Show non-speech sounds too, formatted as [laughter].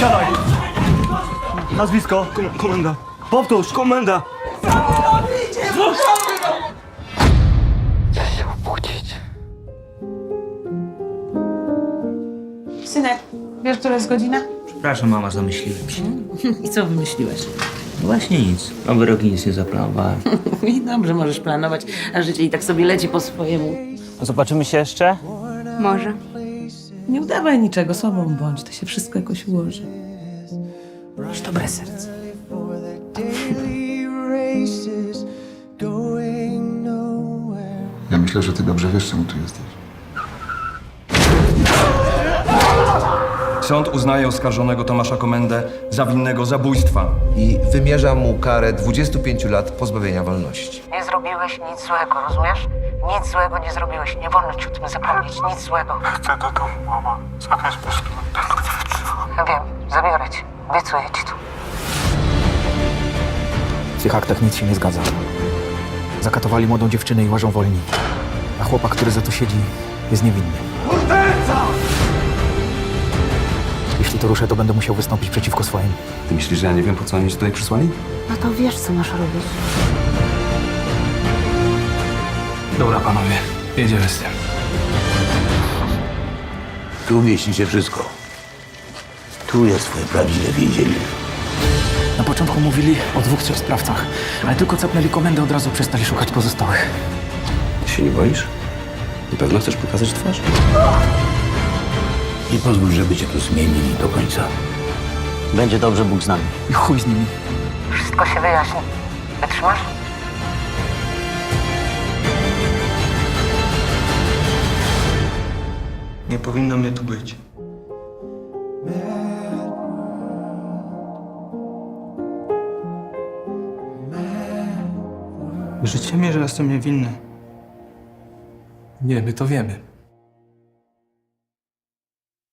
Siadaj! Nazwisko? Kom komenda. Powtórz, komenda! Synek, wiesz, która jest godzina? Przepraszam, mama, zamyśliłem się. [laughs] I co wymyśliłeś? No właśnie nic. Nowy rok nic nie zaplanowałem. [laughs] I dobrze możesz planować, a życie i tak sobie leci po swojemu. Zobaczymy się jeszcze? Może. Nie udawaj niczego, sobą bądź, to się wszystko jakoś ułoży. Masz dobre serce. Ja myślę, że ty dobrze wiesz, czemu tu jesteś. Sąd uznaje oskarżonego Tomasza Komendę za winnego zabójstwa. i wymierza mu karę 25 lat pozbawienia wolności. Nie zrobiłeś nic złego, rozumiesz? Nic złego nie zrobiłeś. Nie wolno ci o tym zapomnieć. Nic złego. Chcę do domu, mama. Zabierz mnie stąd. Wiem, zabiorę cię. Obiecuję ci to. W tych aktach nic się nie zgadza. Zakatowali młodą dziewczynę i łażą wolni. A chłopak, który za to siedzi, jest niewinny. Jeśli to ruszę, to będę musiał wystąpić przeciwko swoim. Ty myślisz, że ja nie wiem, po co oni cię tutaj przysłali? No to wiesz, co masz robić. Dobra, panowie. Jedziemy z tym. Tu mieści się wszystko. Tu jest twoje prawdziwe więzienie. Na początku mówili o dwóch, trzech sprawcach, ale tylko capnęli komendę, od razu przestali szukać pozostałych. Ty się nie boisz? Na pewno chcesz pokazać twarz? Nie pozwól, żeby cię tu zmienili do końca. Będzie dobrze, Bóg z nami. I chuj z nimi. Wszystko się wyjaśni. Wytrzymasz? Nie powinno mnie tu być. Wierzycie mi, że jestem niewinny. Nie, my to wiemy.